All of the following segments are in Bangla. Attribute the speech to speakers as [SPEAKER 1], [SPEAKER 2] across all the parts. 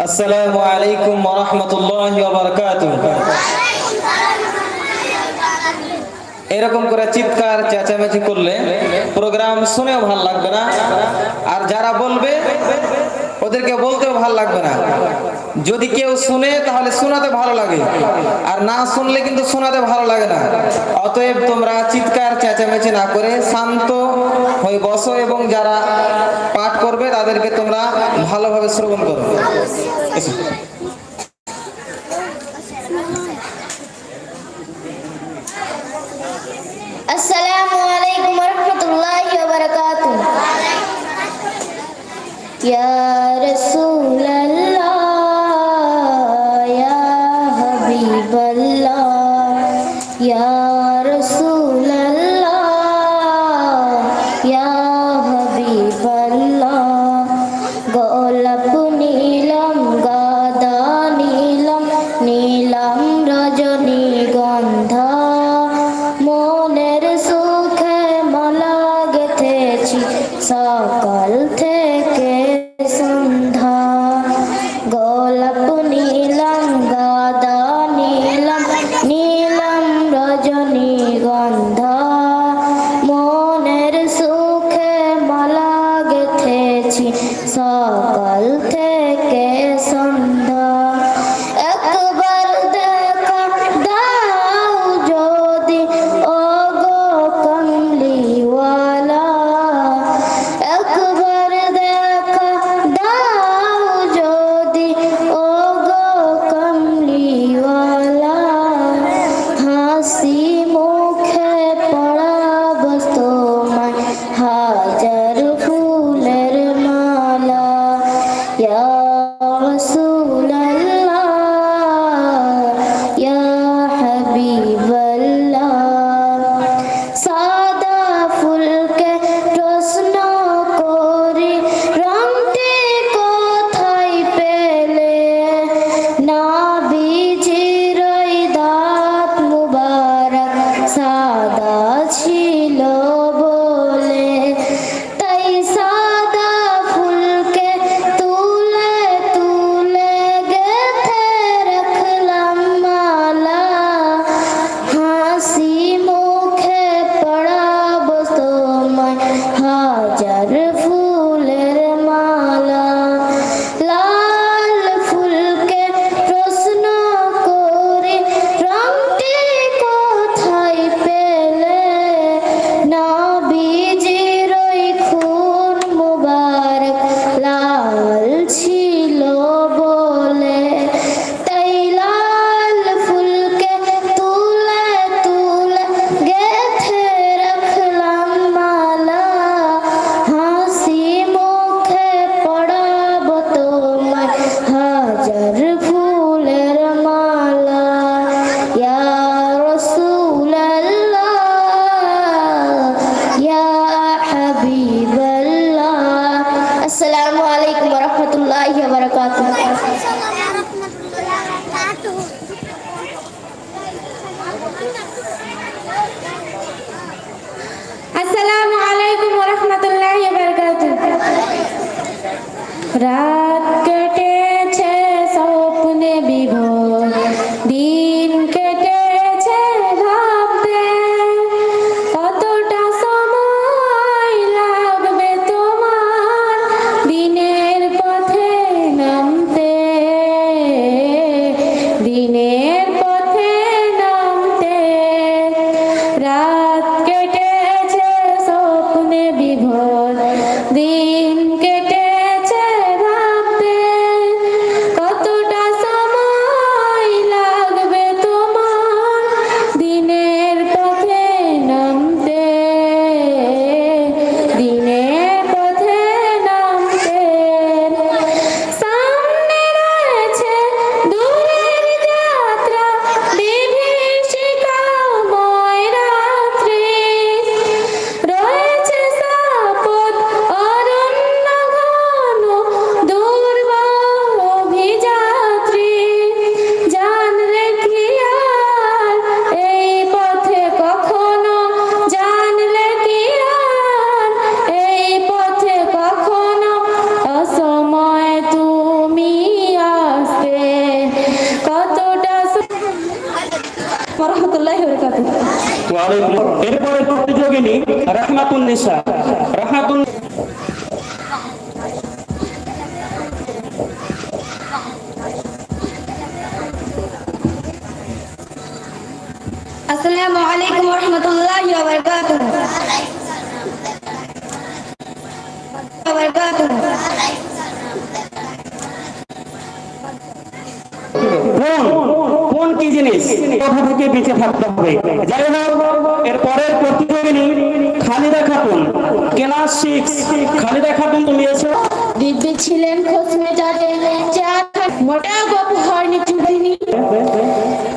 [SPEAKER 1] আসসালামু আলাইকুম ওয়া রাহমাতুল্লাহি ওয়া বারাকাতুহু। এরকম করে চিৎকার, চেঁচামেচি করলে প্রোগ্রাম শুনেও ভালো লাগবে না। আর যারা বলবে ওদেরকে বলতেও ভালো লাগবে না। যদি কেউ শুনে, তাহলে শোনাতে ভালো লাগে। আর না শুনলে কিন্তু শোনাতে ভালো লাগে না। অতএব তোমরা চিৎকার, চেঁচামেচি না করে শান্ত হয়ে বসো এবং যারা পাঠ করবে, তাদেরকে তোমরা ভালোভাবে শ্রবণ করো।
[SPEAKER 2] সকল থেকে
[SPEAKER 3] Rat. নিসা রাহমাতুন
[SPEAKER 4] আসসালামু আলাইকুম ওয়া রাহমাতুল্লাহি ওয়া বারাকাতুহু ওয়া বারাকাতুহু
[SPEAKER 3] কোন কোন কি জিনিস? কথা থেকে বেঁচে থাকতে হবে? যাই হোক এর পরের প্রতিযোগিনী খালিদা খাতুন ক্লাস সিক্স। খালিদা খাতুন তুমি এসো।
[SPEAKER 4] দিব্যি ছিলেন মোটা গপু হয়নি চুদিনি।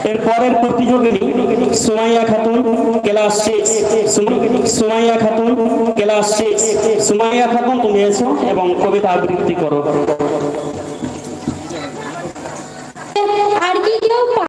[SPEAKER 3] এর পরের প্রতিযোগিনী Sumaiya Khatun class six. Sumaiya Khatun class six. Sumaiya Khatun তুমি এসো এবং কবিতা আবৃত্তি করো। আর কি কেউ